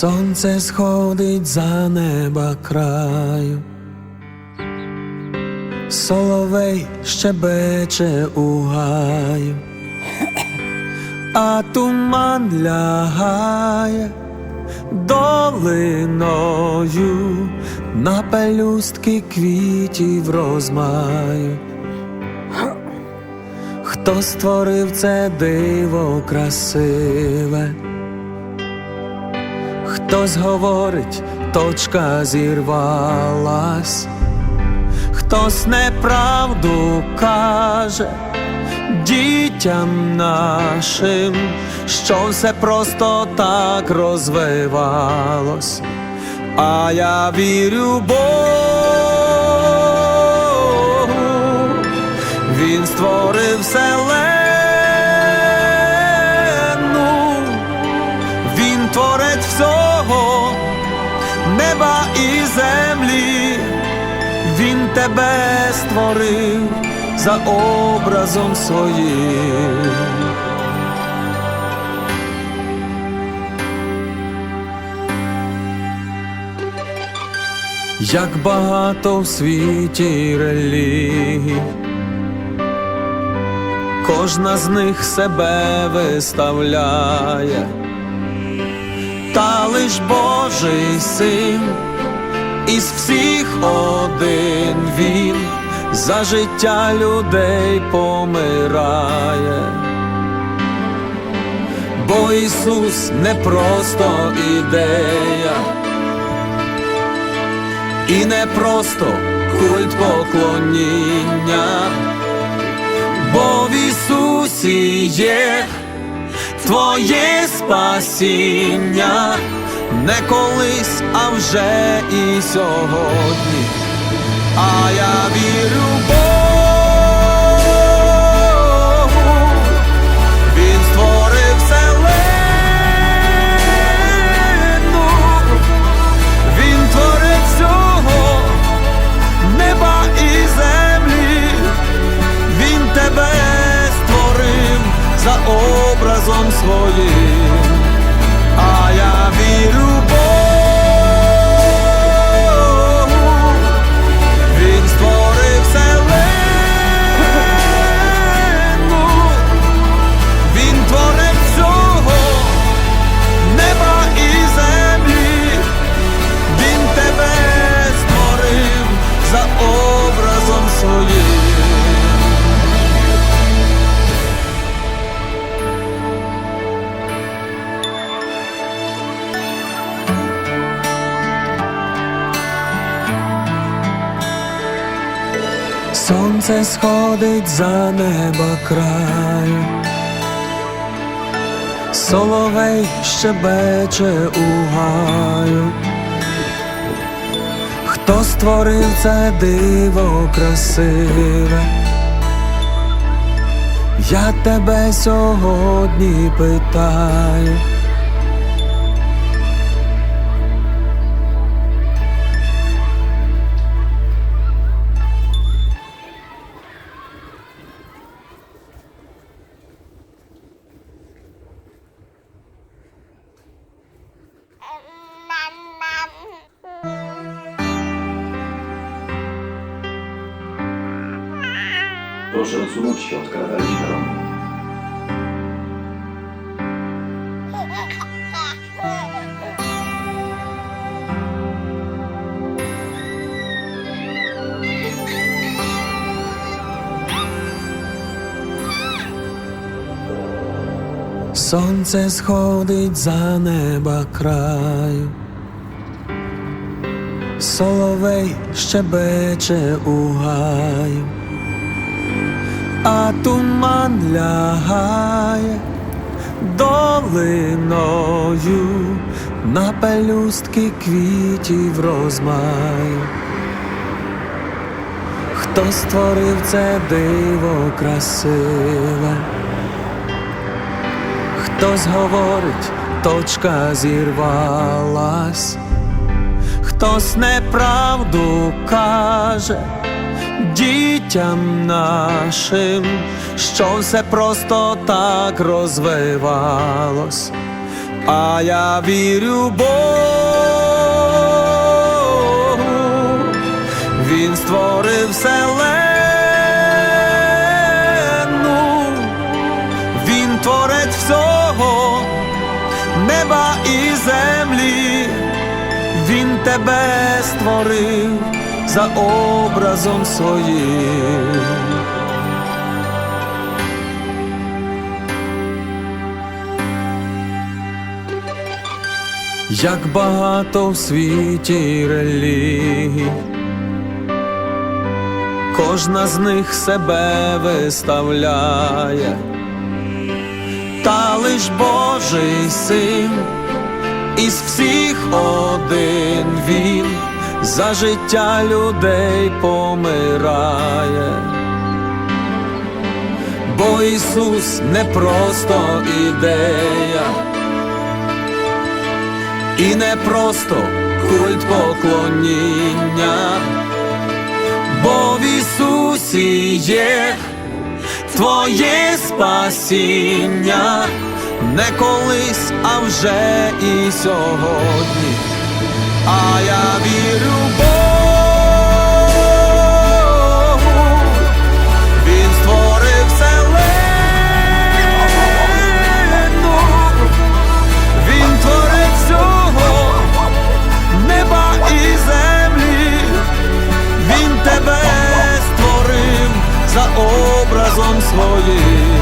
Сонце сходить за неба краю, соловей щебече у гаю, а туман лягає долиною на пелюстки квітів розмаю. Хто створив це диво красиве? Хтось говорить, точка зірвалась, хтось неправду каже дітям нашим, що все просто так розвивалось, а я вірю Богу, він створив вселенну, він творець всього, неба і землі, він тебе створив за образом своїм. Як багато в світі релігій, кожна з них себе виставляє, та лиш Божий син, із всіх один він за життя людей помирає. Бо Ісус не просто ідея, і не просто культ поклоніння, бо в Ісусі є твоє спасіння, не колись, а вже і сьогодні. А я вірю Богу, він створив вселенну, він творець всього, неба і землі, він тебе створив за образом своїм, Сонце сходить за неба краю, соловей щебече у гаю. Хто створив це диво красиве? Я тебе сьогодні питаю. Proszę odsunąć się od krawędzi peronu. Сонце сходить за неба краю, соловей щебече у гаю, а туман лягає долиною на пелюстки квітів розмаю. Хто створив це диво красиве? Хтось говорить, точка зірвалась, хтось неправду каже дітям нашим, що все просто так розвивалось, а я вірю Богу, Він створив вселенну, Він творець всього, неба і землі, Він тебе створив за образом своїм. Як багато в світі релігій, кожна з них себе виставляє, та лиш Божий син, із всіх один він за життя людей помирає. Бо Ісус не просто ідея і не просто культ поклоніння, бо в Ісусі є твоє спасіння, не колись, а вже і сьогодні. А створив